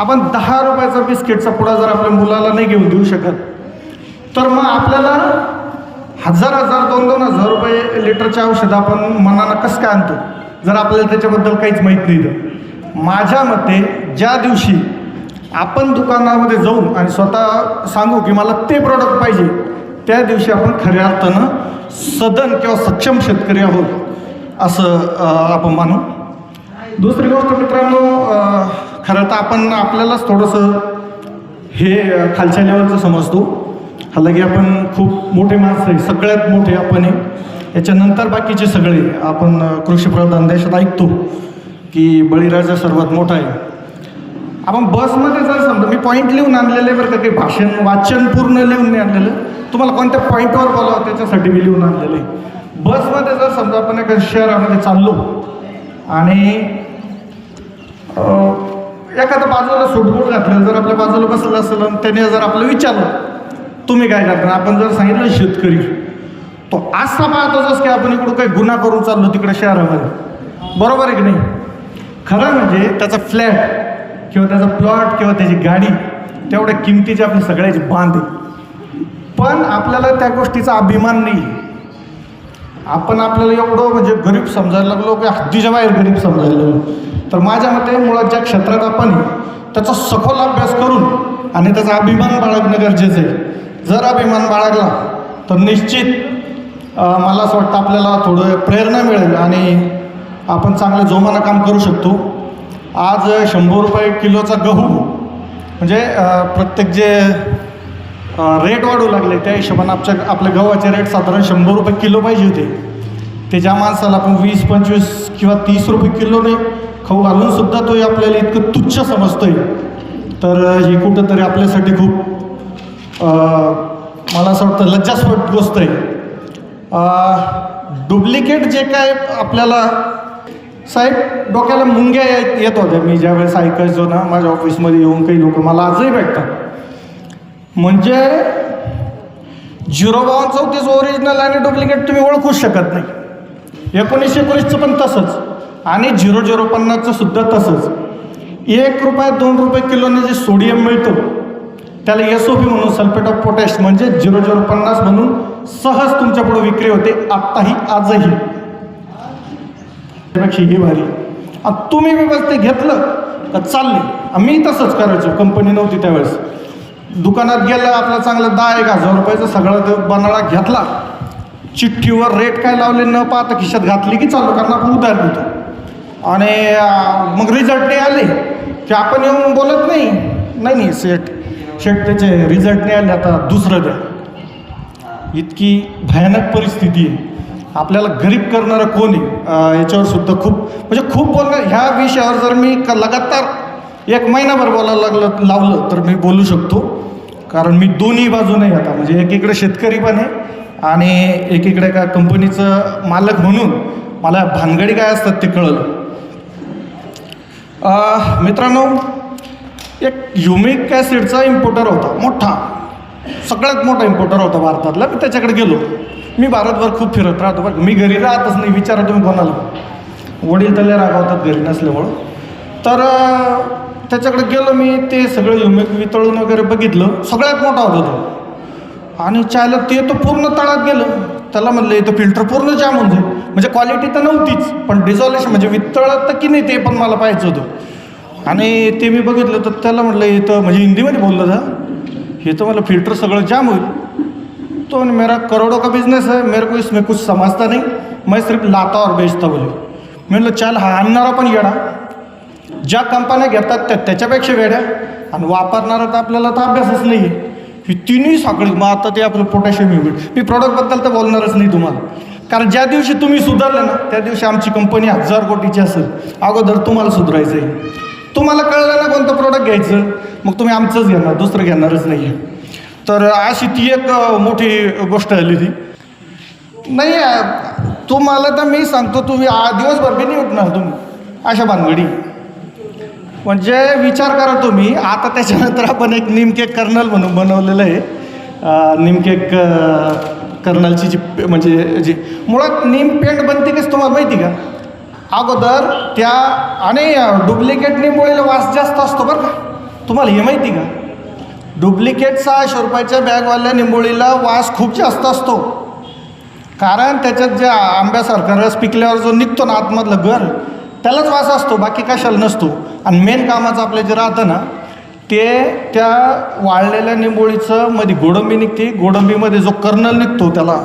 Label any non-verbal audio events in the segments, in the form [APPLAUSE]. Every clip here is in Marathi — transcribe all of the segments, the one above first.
आपण दहा रुपयाचा बिस्किटचा पुडा जर आपल्या मुलाला नाही घेऊन देऊ शकत तर मग आपल्याला हजार हजार दोन दोन हजार रुपये लिटरचे औषधं आपण मनानं कसं काय आणतो? जर आपल्याला त्याच्याबद्दल काहीच माहीत नाही तर. माझ्या मते ज्या दिवशी आपण दुकानामध्ये जाऊन आणि स्वतः सांगू की मला ते प्रॉडक्ट पाहिजे त्या दिवशी आपण खऱ्या अर्थानं सदन किंवा सक्षम शेतकरी आहोत असं आपण मानू. दुसरी गोष्ट मित्रांनो खरं तर आपण आपल्यालाच थोडंसं हे खालच्या लेवलचं समजतो. हालाकी आपण खूप मोठे माणसं आहे सगळ्यात मोठे आपण आहे. याच्यानंतर बाकीचे सगळे आपण कृषीप्रधान देशात ऐकतो की बळीराजा सर्वात मोठा आहे. आपण बसमध्ये जर समजा मी पॉईंट लिहून आणलेले बरं का ते भाषण वाचन पूर्ण लिहून नाही आणलेलं. तुम्हाला कोणत्या पॉईंटवर बोलावं त्याच्यासाठी मी लिहून आणलेलं आहे. बसमध्ये जर समजा आपण एका शहरामध्ये चाललो आणि एखाद्या एखादं बाजूला सुटबूट घातलं जर आपल्या बाजूला बसलं असेल आणि त्याने जर आपलं विचारलं तुम्ही काय करणार? आपण जर सांगितलं शेतकरी तो असा पाहतोच की आपण इकडं काही गुन्हा करून चाललो तिकडे शहरामध्ये. बरोबर आहे की नाही? खरं म्हणजे त्याचा फ्लॅट किंवा त्याचा प्लॉट किंवा त्याची गाडी तेवढ्या किमतीची आपली सगळ्याची बांध आहे. पण आपल्याला त्या गोष्टीचा अभिमान नाही. आपण आपल्याला एवढं म्हणजे गरीब समजायला लागलो की हद्दीच्या बाहेर गरीब समजायला लागलो. तर माझ्या मते मुळात ज्या क्षेत्रात आपण त्याचा सखोल अभ्यास करून आणि त्याचा अभिमान बाळगणं गरजेचं आहे. जर अभिमान बाळगला तर निश्चित मला असं वाटतं आपल्याला थोडं प्रेरणा मिळेल आणि आपण चांगलं जोमानं काम करू शकतो. आज शंभर रुपये किलोचा गहू म्हणजे प्रत्येक जे रेट वाढू लागले त्या हिशोबानं आमच्या आपल्या गव्हाचे रेट साधारण शंभर रुपये किलो पाहिजे होते. ते ज्या माणसाला आपण वीस पंचवीस किंवा तीस रुपये किलोने हो, खाऊ घालून सुद्धा तो आपल्याला इतकं तुच्छ समजतोय. तर ही कुठंतरी आपल्यासाठी खूप मला असं वाटतं लज्जास्पद गोष्ट आहे. डुप्लिकेट जे काय आपल्याला साहेब डोक्याला मुंग्या येत येत होत्या. मी ज्यावेळेस ऐकायचो ना माझ्या ऑफिसमध्ये येऊन काही लोक मला आजही भेटतात. म्हणजे झिरो बावन चौतीस ओरिजिनल आणि डुप्लिकेट तुम्ही ओळखूच शकत नाही. एकोणीसशे एकोणीसचं पण तसंच. आणि झिरो झिरो पन्नासचं सुद्धा तसंच. एक रुपये दोन रुपये किलोने जे सोडियम मिळतो त्याला एस ओ पी म्हणून सल्फेट ऑफ पोटॅश म्हणजे झिरो झिरो पन्नास म्हणून सहज तुमच्यापुढे विक्री होते आत्ताही आजही. त्यापेक्षा ही भारी. तुम्ही व्यवस्थित घेतलं तर चालले? मी तसंच करायचो कंपनी नव्हती त्यावेळेस. दुकानात गेलं आपला चांगला दहा एक हजार रुपयाचा सगळा बनाडा बनाळा घेतला. चिठ्ठीवर रेट काय लावले न पाहता खिशात घातली की चालू कारण आपण उधार देतो. आणि मग रिझल्ट नाही आले. की आपण येऊन बोलत नाही. नाही नाही सेट शेट त्याचे रिझल्ट नाही आले. आता दुसरं द्या. इतकी भयानक परिस्थिती आहे. आपल्याला गरीब करणारं कोण आहे? याच्यावर सुद्धा खूप म्हणजे खूप बोलणं ह्या विषयावर जर मी का लगातार एक महिनाभर बोलायला लागलं लावलं तर मी बोलू शकतो. कारण मी दोन्ही बाजूने आता. म्हणजे एकीकडे शेतकरी पण आहे आणि एकीकडे का कंपनीचं मालक म्हणून मला भानगडी काय असतात ते कळलं. मित्रांनो एक युमिक ॲसिडचा इम्पोर्टर होता मोठा. सगळ्यात मोठा इम्पोर्टर होता भारतातला. मी त्याच्याकडे गेलो. मी भारतभर खूप फिरत राहतो बरं मी घरी राहतच नाही. विचारा तुम्ही कोणाला. वडील त्याला रागावतात घरी नसल्यामुळं. तर त्याच्याकडे गेलो मी. ते सगळं युमिक वितळून वगैरे बघितलं. सगळ्यात मोठा होता तो. आणि चायला ते तो पूर्ण तळात गेलं. त्याला म्हणलं इथं फिल्टर पूर्ण जाम होऊन जाईल. म्हणजे क्वालिटी तर नव्हतीच पण डिझॉल्युशन म्हणजे वितळत तर की नाही ते पण मला पाहायचं होतं. आणि ते मी बघितलं तर त्याला म्हटलं इथं म्हणजे हिंदीमध्ये बोललं तर हे तर मला फिल्टर सगळं जाम होईल. तो म्हणे, मेरा करोडो का बिजनेस है मेरे को इसमें कुछ समजता नाही मैं सिर्फ लाता और बेचता बोले. मी म्हणलं चल हा आणणारा पण येडा. ज्या कंपन्या घेतात त्या त्याच्यापेक्षा वेड्या. आणि वापरणारा तर आपल्याला तर अभ्यासच नाही आहे ही तिन्ही साखळी मग आता ते आपलं पोटॅशियम युनिट मी प्रॉडक्टबद्दल तर बोलणारच नाही तुम्हाला. कारण ज्या दिवशी तुम्ही सुधारलं ना त्या दिवशी आमची कंपनी हजार कोटीची असेल. अगोदर तुम्हाला सुधारायचं आहे तुम्हाला कळलं ना कोणतं प्रॉडक्ट घ्यायचं? मग तुम्ही आमचंच घेणार दुसरं घेणारच नाही आहे तर अशी ती एक मोठी गोष्ट आली ती. नाही तुम्हाला तर मी सांगतो तुम्ही आ दिवसभर बी नाही उठणार तुम्ही. अशा भानगडी. म्हणजे विचार करा तुम्ही. आता त्याच्यानंतर आपण एक निमकेक कर्नल म्हणून बनवलेलं आहे. निमकेक कर्नलची जी पे- म्हणजे जी मुळात नीम पेंट बनते कस तुम्हाला माहिती का? अगोदर त्या आणि डुप्लिकेट निंबोळीला वास जास्त असतो बरं का. तुम्हाला हे माहिती का? डुप्लिकेट सहाशे रुपयाच्या बॅगवाल्या निंबोळीला वास खूप जास्त असतो. कारण त्याच्यात ज्या आंब्यासारखा रस पिकल्यावर जो निघतो ना आतमधलं घर त्यालाच वास असतो बाकी कशाला नसतो. आणि मेन कामाचं आपलं जे राहतं ना ते त्या वाळलेल्या निंबोळीचं मध्ये गोडंबी निघते. गोडंबीमध्ये जो कर्नल निघतो त्याला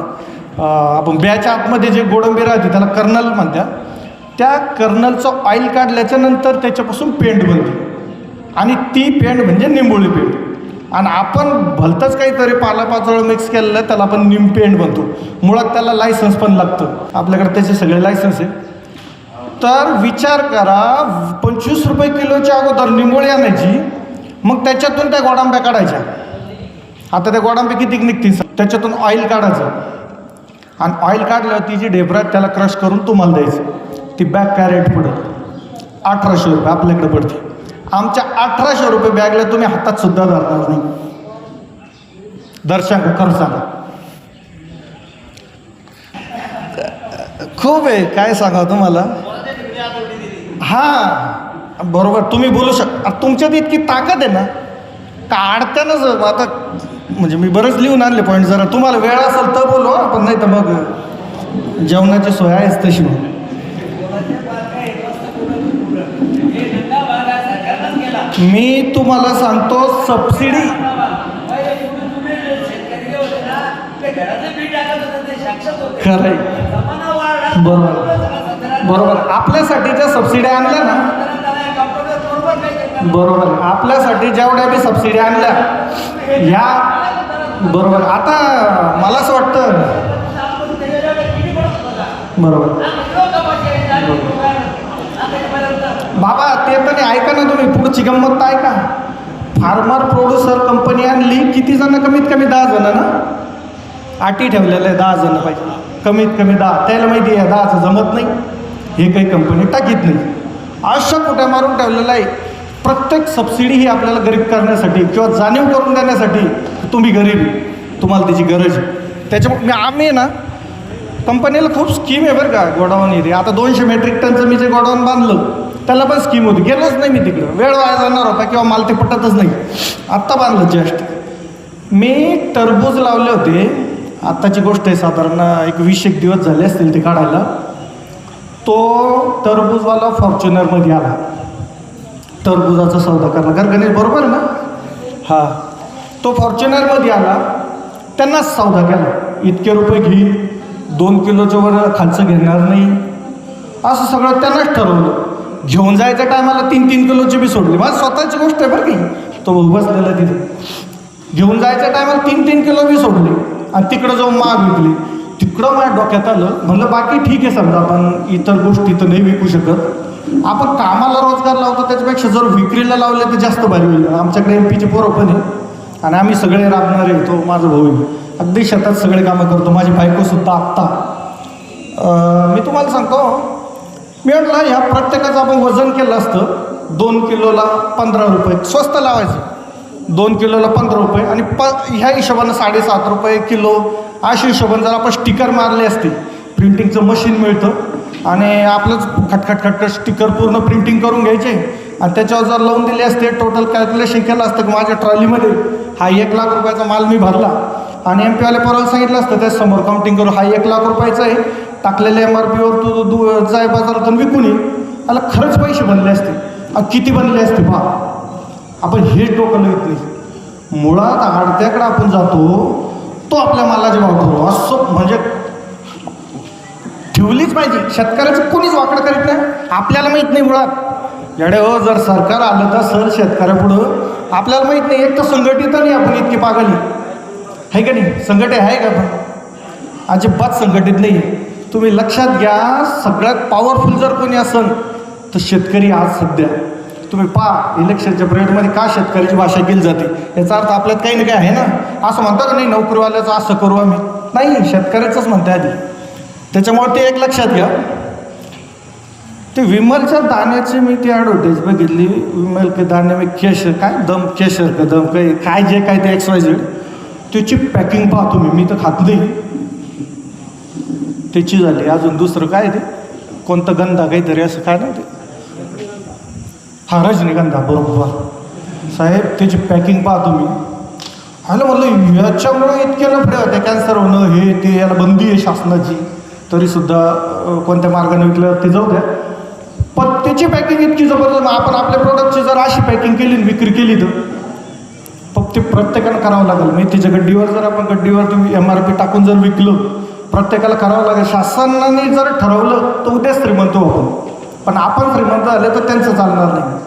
आपण ब्याच्या आतमध्ये जे गोडंबी राहते त्याला कर्नल म्हणतात त्या कर्नलचं ऑइल काढल्याच्या नंतर त्याच्यापासून पेंट बनते. आणि ती पेंट म्हणजे निंबोळी पेंट आणि आपण भलतंच काहीतरी पालापाचोळा मिक्स केलेलं त्याला आपण निम पेंट बनतो. मुळात त्याला लायसन्स पण लागतं. आपल्याकडे त्याचे सगळे लायसन्स आहे. तर विचार करा पंचवीस रुपये किलोच्या अगोदर निंबोळी आणायची मग त्याच्यातून त्या गोडांब्या काढायच्या. आता त्या गोडांब्या किती निघतील? त्याच्यातून ऑइल काढायचं. आणि ऑइल काढल्यावर ती जी ढेबरात त्याला क्रश करून तुम्हाला द्यायचं. ती बॅग काय रेट पडत अठराशे रुपये आपल्याकडे पडते आमच्या अठराशे रुपये बॅगला तुम्ही हातात सुद्धा धरणार नाही. दर्शन खरं सांगा. खूप आहे. काय सांगा तुम्हाला? हां बरोबर. तुम्ही बोलू शकता तुमच्यात इतकी ताकद आहे ना? काढतानाच आता म्हणजे मी बरंच लिहून आणले पॉईंट जरा तुम्हाला वेळ असेल तर बोलू आपण पण नाही तर मग जेवणाची सोय आहेच तशी मग मी तुम्हाला सांगतो सबसिडी खरं आहे. बरोबर. बरोबर. आपल्यासाठी ज्या सबसिड्या आणल्या ना बरोबर. आपल्यासाठी जेवढ्या बी सबसिड्या आणल्या ह्या बरोबर. आता मला असं वाटतं बरोबर. बाबा ते तर ऐका ना तुम्ही. पुढची गंमत तर ऐका. फार्मर प्रोड्युसर कंपनी आणली किती जण? कमीत कमी दहा जण ना? अटी ठेवलेलं आहे दहा जण पाहिजे. कमीत कमी दहा. त्याला माहिती आहे दहाचं जमत नाही. हे काही कंपनी टाकीत नाही. अशा कुठ्या मारून ठेवलेलं आहे? प्रत्येक सबसिडी ही आपल्याला गरीब करण्यासाठी किंवा जाणीव करून देण्यासाठी तुम्ही गरीब. तुम्हाला त्याची गरज आहे. त्याच्यामुळे आम्ही आहे ना कंपनीला खूप स्कीम आहे बरं का गोडाऊन एरिया आता दोनशे मेट्रिक टनचं मी जे गोडाऊन बांधलं त्याला पण स्कीम होती. गेलोच नाही मी तिकडं. वेळ वाया जाणार होता किंवा मला ते पटतच नाही. आत्ता बांधलं जस्ट मी टरबूज लावले होते. आत्ताची गोष्ट आहे साधारण एक वीस एक दिवस झाले असतील ते काढायला. तो टरबूजवाला फॉर्च्युनरमध्ये आला. टरबुजाचा सौदा करणार. कारण गणेश बरोबर ना? हां. तो फॉर्च्युनरमध्ये आला. त्यांनाच सौदा केला. इतके रुपये घे दोन किलोच्या वर खालचं घेणार नाही. असं सगळं त्यांनाच ठरवलं. घेऊन जायच्या टायमाला तीन तीन किलोची बी सोडली. माझी स्वतःची गोष्ट आहे बरं की तो बसलेला तिथे. घेऊन जायच्या टायमाला तीन तीन किलो बी सोडली. आणि तिकडं जाऊन माग विकली. तिकडं माझ्या डोक्यात आलं. म्हणलं बाकी ठीक आहे समजा आपण इतर गोष्टी तर नाही विकू शकत. आपण कामाला रोजगार लावतो त्याच्यापेक्षा जर विक्रीला लावले तर जास्त भारी होईल. आमच्याकडे एम पीचे पोरं पण आहे आणि आम्ही सगळे राबणारे तो माझा भाऊ आहे. अगदी शेतात सगळे कामं करतो माझी बायकोसुद्धा आत्ता. मी तुम्हाला सांगतो मी म्हटलं ह्या प्रत्येकाचं आपण वजन केलं असतं दोन किलोला पंधरा रुपये. स्वस्त लावायचं. दोन किलोला पंधरा रुपये. आणि प ह्या हिशोबानं साडेसात रुपये किलो अशा हिशोबाने जर आपण स्टिकर मारले असते प्रिंटिंगचं मशीन मिळतं आणि आपलंच खटखट खटखट स्टिकर पूर्ण प्रिंटिंग करून घ्यायचे आणि त्याच्यावर जर लावून दिले असते टोटल कॅल्क्युलेशन केलं असतं की माझ्या ट्रॉलीमध्ये हा एक लाख रुपयाचा माल मी भरला. आणि एम पीवाल्या पोराला सांगितलं असतं त्याचसमोर काउंटिंग करून हा एक लाख रुपयाचा आहे. टाकलेल्या एम आर पीवर तू दु जाय बाजारातून विकून ये. त्याला खरंच पैसे बनले असते. आणि किती बनले असते पहा. आपण हेच डोकं लवित नाही मुळात आडत्याकडे आपण जातो तो आपल्या मालाचे भाव असो असं म्हणजे ठेवलीच पाहिजे. शेतकऱ्याचं कोणीच वाकड करीत नाही. आपल्याला माहीत नाही मुळात. याडे हो जर सरकार आलं तर सर शेतकऱ्यापुढं. आपल्याला माहीत नाही एक तर संघटित नाही आपण इतकी पागली आहे. का नाही? संघटित आहे का आपण अजिबात संघटित नाही तुम्ही लक्षात घ्या सगळ्यात पॉवरफुल जर कोणी असेल तर शेतकरी आज सध्या. तुम्ही पहा इलेक्शनच्या पिरियडमध्ये का शेतकऱ्याची भाषा केली जाते? याचा अर्थ आपल्यात काही ना काही आहे ना? असं म्हणतो का नाही नोकरीवाल्याचं असं करू आम्ही? नाही शेतकऱ्याचंच म्हणते आधी. त्याच्यामुळे ते एक लक्षात घ्या. ते विमलच्या दाण्याची मी ती ॲडव्हर्टाईज बघितली. विमल के दाणे मी केशर काय? दम केशर का दम काय काय जे काय ते एक्स वाय झेड त्याची पॅकिंग पाहतो तुम्ही मी तर खात नाही त्याची झाली. अजून दुसरं काय ते? कोणतं गंधा काहीतरी असं काय नाही ते? हा रजनीगंधा बरोबर. साहेब त्याची पॅकिंग पाहतो तुम्ही हॅलो म्हणलं याच्यामुळे इतके लफडे होते कॅन्सर होणं हे ते याला बंदी आहे शासनाची. तरीसुद्धा कोणत्या मार्गाने विकलं ते जाऊ द्या. पण त्याची पॅकिंग इतकी जबरदस्त मग आपण आपल्या प्रोडक्टची जर अशी पॅकिंग केली आणि विक्री केली तर? फक्त ते प्रत्येकाला करावं लागेल. म्हणजे त्याच्या गड्डीवर जर आपण गड्डीवर तुम्ही एम आर पी टाकून जर विकलं प्रत्येकाला करावं लागेल. शासनाने जर ठरवलं तर उद्या श्रीमंत हो आपण. पण आपण श्रीमंत झाले तर त्यांचं चालणार नाही.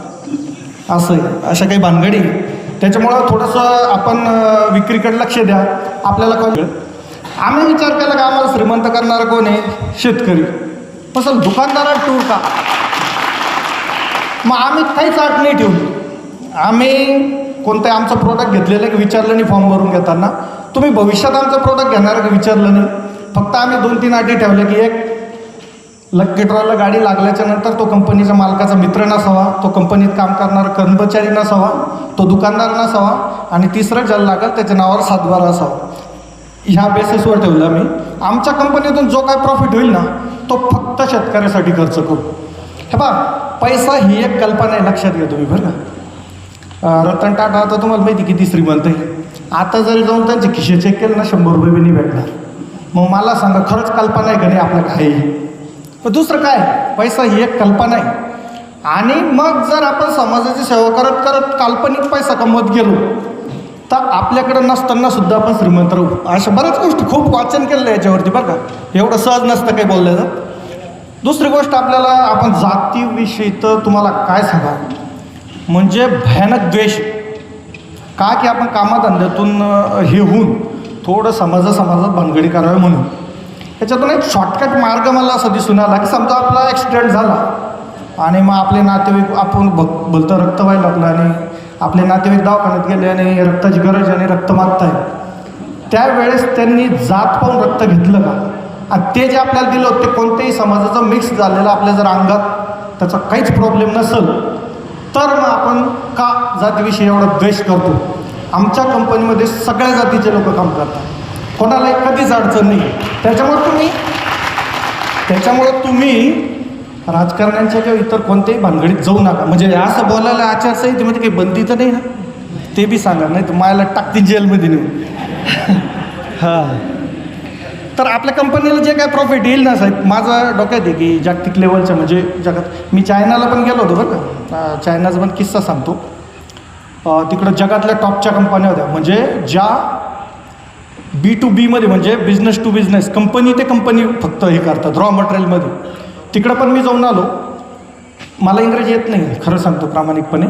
असं आहे. अशा काही भानगडी आहे. त्याच्यामुळं थोडंसं आपण विक्रीकडे लक्ष द्या. आपल्याला कॉल आम्ही विचार केला का आम्हाला श्रीमंत करणारा कोण आहे? शेतकरी. तसं दुकानदारात टूर का? मग आम्ही काहीच अट नाही ठेवली. आम्ही कोणतं आमचं प्रोडक्ट घेतलेलं आहे की विचारलं नाही फॉर्म भरून घेताना. तुम्ही भविष्यात आमचं प्रोडक्ट घेणार का विचारलं नाही? फक्त आम्ही दोन तीन अटी ठेवल्या की एक लक्की ड्रॉला गाडी लागल्याच्या नंतर तो कंपनीच्या मालकाचा मित्र नसावा तो कंपनीत काम करणारा कर्मचारी नसावा तो दुकानदार नसावा आणि तिसरं ज्याला लागेल त्याच्या नावावर सातबारा असावा. ह्या बेसिसवर ठेवलं मी. आमच्या कंपनीतून जो काय प्रॉफिट होईल ना तो फक्त शेतकऱ्यासाठी खर्च करू. हे बा पैसा ही एक कल्पना आहे लक्षात घ्या तुम्ही बरं का? रतन टाटा आता तुम्हाला माहिती किती श्रीमंत आहे. आता जरी जाऊन त्यांचे खिशे चेक केले ना शंभर रुपये बी नाही भेटणार. मग मला सांगा खरंच कल्पना आहे का नाही आपल्या काही पण दुसरं काय? पैसा ही एक कल्पना आहे. आणि मग जर आपण समाजाची सेवा करत करत काल्पनिक पैसा कमवत गेलो तर आपल्याकडं नसताना सुद्धा आपण श्रीमंत राहू. अशा बऱ्याच गोष्टी खूप वाचन केलेलं आहे याच्यावरती बरं का? एवढं सहज नसतं काही बोललं दुसरी गोष्ट आपल्याला आपण जातीविषयी तर तुम्हाला काय सांगा म्हणजे भयानक द्वेष. का की आपण कामाधंद्यातून हे होऊन थोडं समाजा समाजात भानगडी करावी म्हणून. त्याच्यातून एक शॉर्टकट मार्ग मला असं दिसून आला की समजा आपला ॲक्सिडेंट झाला आणि मग आपले नातेवाईक आपण बघ भलतं रक्त व्हायला लागलं आणि आपले नातेवाईक दवाखान्यात गेले आणि रक्ताची गरज आहे आणि रक्त मागताय त्यावेळेस त्यांनी जात पाहून रक्त घेतलं का? आणि ते जे आपल्याला दिलं होतं ते कोणत्याही समाजाचं मिक्स झालेलं आपल्या जर अंगात त्याचा काहीच प्रॉब्लेम नसेल तर मग आपण का जातीविषयी एवढा द्वेष करतो? आमच्या कंपनीमध्ये सगळ्या जातीचे लोक काम करतात. कोणालाही कधीच अडचण नाही. त्याच्यामुळे तुम्ही त्याच्यामुळं तुम्ही राजकारण्यांच्या किंवा इतर कोणत्याही भानगडीत जाऊ नका. म्हणजे असं बोलायला आचारसंहितेमध्ये काही बंदी तर नाही ना? ते बी सांगा नाही तर मायाला टाकतील जेलमध्ये नेऊन. [LAUGHS] हां. तर आपल्या कंपनीला जे काय प्रॉफिट येईल ना साहेब माझं डोक्यात आहे की जागतिक लेवलच्या म्हणजे जगात मी चायनाला पण गेलो होतो बरं का. चायनाचा पण किस्सा सांगतो. तिकडं जगातल्या टॉपच्या कंपन्या होत्या. म्हणजे ज्या बी टू बीमध्ये म्हणजे बिझनेस टू बिझनेस कंपनी ते कंपनी फक्त हे करतात रॉ मटेरियलमध्ये तिकडं पण मी जाऊन आलो. मला इंग्रजी येत नाही खरं सांगतो प्रामाणिकपणे.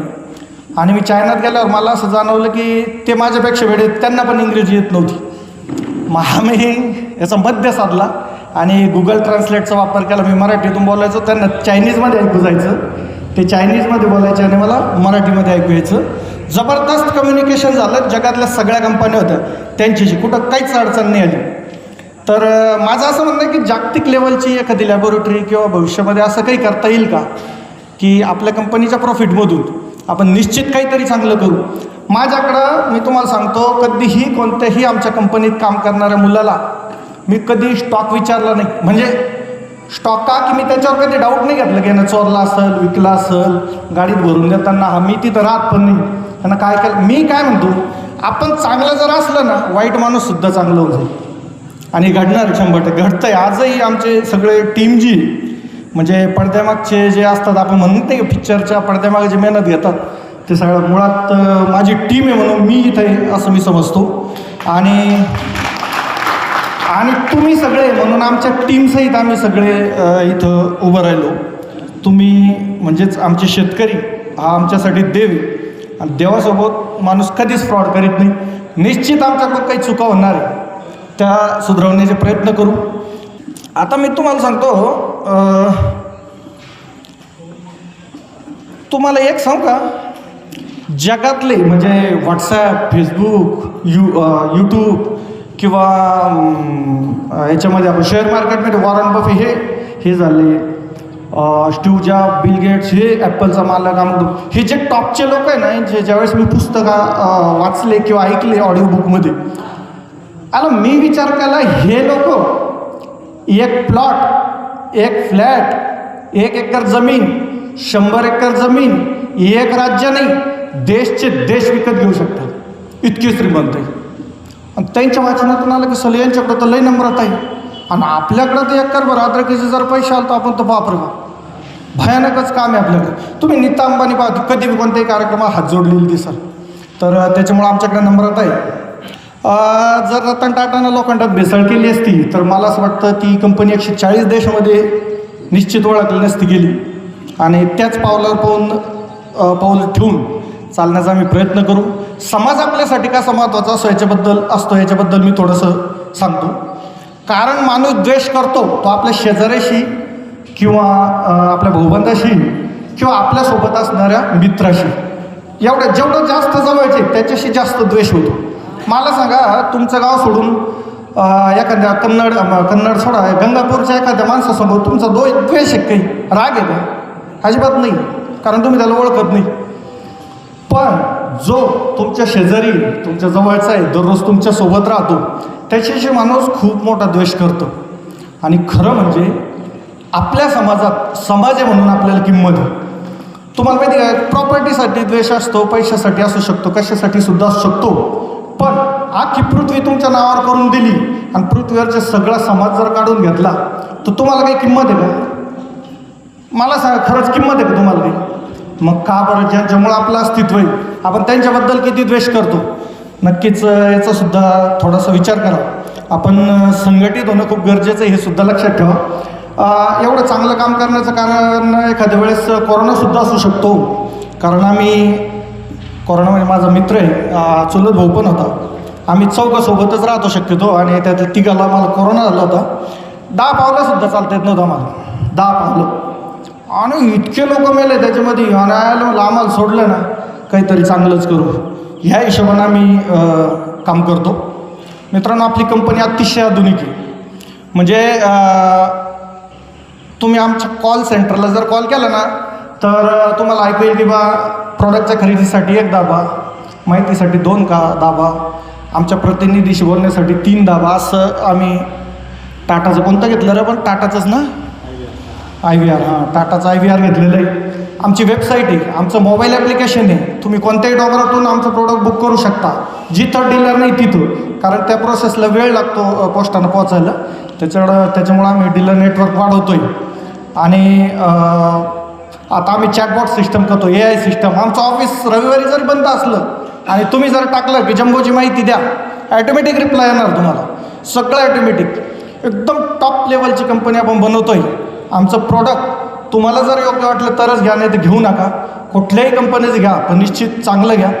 आणि मी चायनात गेल्यावर मला असं जाणवलं की ते माझ्यापेक्षा वेळेत त्यांना पण इंग्रजी येत नव्हती. मग आम्ही याचा मध्य साधला आणि गुगल ट्रान्सलेटचा वापर केला. मी मराठीतून बोलायचो त्यांना चायनीजमध्ये ऐकू जायचं. ते चायनीजमध्ये बोलायचे आणि मला मराठीमध्ये ऐकू यायचं. जबरदस्त कम्युनिकेशन झालं. जगातल्या सगळ्या कंपन्या होत्या. त्यांच्याशी कुठं काहीच अडचण नाही आली. तर माझं असं म्हणणं आहे की जागतिक लेवलची एखादी लॅबोरेटरी किंवा भविष्यामध्ये असं काही करता येईल का? की आपल्या कंपनीच्या प्रॉफिटमधून आपण निश्चित काहीतरी चांगलं करू. माझ्याकडं मी तुम्हाला सांगतो कधीही कोणत्याही आमच्या कंपनीत काम करणाऱ्या मुलाला मी कधी स्टॉक विचारला नाही. म्हणजे स्टॉक का? की मी त्याच्यावर कधी डाऊट नाही घेतलं की यानं चोरला असेल विकला असेल गाडीत भरून देताना हा मी तिथं राहत पण नाही. त्यांना काय केलं? मी काय म्हणतो? आपण चांगलं जर असलं ना वाईट माणूससुद्धा चांगलं होऊन जाईल. आणि घडणार शंभर टक्के. घडतंय. आजही आमचे सगळे टीम जी म्हणजे पडद्यामागचे जे असतात आपण म्हणत नाही पिक्चरच्या पडद्यामागे जे मेहनत घेतात ते सगळं मुळात माझी टीम आहे म्हणून मी इथे असं मी समजतो. आणि आणि तुम्ही सगळे म्हणून आमच्या टीमसहित आम्ही सगळे इथं उभं राहिलो. तुम्ही म्हणजेच आमचे शेतकरी हा आमच्यासाठी देव आणि देवासोबत माणूस कधीच फ्रॉड करीत नाही. निश्चित आमच्याकडून काही चुका होणार आहे. त्या सुधारवण्याचे प्रयत्न करू. आता मी तुम्हाला सांगतो तुम्हाला एक सांग का? जगातले म्हणजे व्हॉट्सॲप फेसबुक यू यूट्यूब किंवा याच्यामध्ये आपण शेअर मार्केटमध्ये वॉरन बफे हे हे झाले. स्टीव जॉब बिल गेट्स हे ॲपलचा मालक अमुक हे जे टॉपचे लोक आहे ना जे ज्यावेळेस मी पुस्तकं वाचले किंवा ऐकले ऑडिओ बुकमध्ये आला मी विचार केला हे लोक एक प्लॉट एक फ्लॅट एक एकर जमीन शंभर एकर जमीन एक राज्य नाही देशचे देश विकत घेऊ शकतात. इतके श्रीमंत आहे. आणि त्यांच्या वाचनातून आलं की सले यांच्याकडं तर लय नंबरात आहे. आणि आपल्याकडं तर एकर बरं अद्रकीचे जर पैसे आलं तर आपण तर वापरू भयानकच काम आहे आपल्याकडे. तुम्ही नितांबाने अंबानी पाहतो कधी बी कोणत्याही कार्यक्रमात हात जोडलेली दिसाल. तर अ, त्याच्यामुळं आमच्याकडे नंबरात आहे. जर रतन टाटानं लोखंडात भेसळ केली असती तर मला असं वाटतं ती कंपनी एकशे चाळीस देशामध्ये निश्चित ओळखली नसती गेली. आणि त्याच पावलावर पाहून पाऊल ठेवून चालण्याचा आम्ही प्रयत्न करू. समाज आपल्यासाठी कसा महत्त्वाचा असतो याच्याबद्दल असतो याच्याबद्दल मी थोडंसं सांगतो. कारण माणूस द्वेष करतो तो आपल्या शेजाऱ्याशी किंवा आपल्या भाऊबंदाशी किंवा आपल्यासोबत असणाऱ्या मित्राशी. एवढ्या जेवढं जास्त जवळचे त्याच्याशी जास्त द्वेष होतो. मला सांगा तुमचं गाव सोडून एखाद्या कन्नड कन्नड सोडा गंगापूरच्या एखाद्या माणसासमोर तुमचा दो द्वेष आहे काही? राग आहे का? अजिबात नाही. कारण तुम्ही त्याला ओळखत नाही. पण जो तुमच्या शेजारी तुमच्या जवळचा आहे दररोज तुमच्यासोबत राहतो त्याच्याशी माणूस खूप मोठा द्वेष करतो. आणि खरं म्हणजे आपल्या समाजात समाज आहे म्हणून आपल्याला किंमत आहे. तुम्हाला माहिती आहे प्रॉपर्टीसाठी द्वेष असतो पैशासाठी असू शकतो कशासाठी सुद्धा असू शकतो. पण आखी पृथ्वी तुमच्या नावावर करून दिली आणि पृथ्वीवरचा सगळा समाज जर काढून घेतला तर तुम्हाला काही किंमत आहे का? मला सांगा खरंच किंमत आहे का तुम्हाला काही? मग का बरं? ज्यांच्यामुळं आपलं अस्तित्व आहे. आपण त्यांच्याबद्दल किती द्वेष करतो? नक्कीच याचा सुद्धा थोडासा विचार करा. आपण संघटित होणं खूप गरजेचं आहे हे सुद्धा लक्षात ठेवा. एवढं चांगलं काम करण्याचं कारण एखाद्या वेळेस कोरोनासुद्धा असू शकतो. कारण आम्ही कोरोनामध्ये म्हणजे माझा मित्र आहे चुलत भाऊ पण होता. आम्ही चौकासोबतच राहतो शक्यतो आणि त्यातल्या तिघाला मला कोरोना झाला होता. दहा पावलंसुद्धा चालता येत नव्हतं आम्हाला. दहा पावलं. आणि इतके लोक मेले त्याच्यामध्ये आणि आम्हाला सोडलं ना काहीतरी चांगलंच करू. ह्या हिशोबानं आम्ही काम करतो. मित्रांनो आपली कंपनी अतिशय आधुनिक आहे. म्हणजे तुम्ही आमच्या कॉल सेंटरला जर कॉल केला ना तर तुम्हाला ऐकू येईल की बा प्रॉडक्टच्या खरेदीसाठी एक दाबा माहितीसाठी दोन का दाबा आमच्या प्रतिनिधीशी बोलण्यासाठी तीन दाबा असं आम्ही टाटाचं कोणतं घेतलं रे पण? टाटाचंच ना? आय व्ही आर हां टाटाचं आय व्ही आर घेतलेलं आहे. आमची वेबसाईट आहे आमचं मोबाईल ॲप्लिकेशन आहे. तुम्ही कोणत्याही डॉगरातून आमचं प्रोडक्ट बुक करू शकता. जिथं डीलर नाही तिथं कारण त्या प्रोसेसला वेळ लागतो पोस्टानं पोचायला त्याच्यामुळं त्याच्यामुळं आम्ही डीलर नेटवर्क वाढवतो आहे आणि आता आम्ही चॅटबॉट सिस्टम करतो ए आय सिस्टम आमचं ऑफिस रविवारी जर बंद असलं आणि तुम्ही जर टाकलं की जम्बोची माहिती द्या ॲटोमॅटिक रिप्लाय येणार तुम्हाला. सगळं ॲटोमॅटिक एकदम टॉप लेवलची कंपनी आपण बनवतो आहे आमचं प्रॉडक्ट तुम्हाला जर योग्य वाटलं तरच घ्या नाही तर घेऊ नका. कुठल्याही कंपनीचं घ्या पण निश्चित चांगलं घ्या.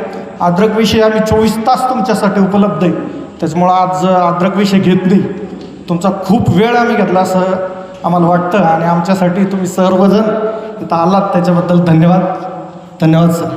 अद्रक विषय आम्ही चोवीस तास तुमच्यासाठी उपलब्ध आहे. त्याच्यामुळं आज अद्रक विषय घेत नाही. तुमचा खूप वेळ आम्ही घेतला असं आम्हाला वाटतं आणि आमच्यासाठी तुम्ही सर्वजण इथं आलात त्याच्याबद्दल धन्यवाद. धन्यवाद सर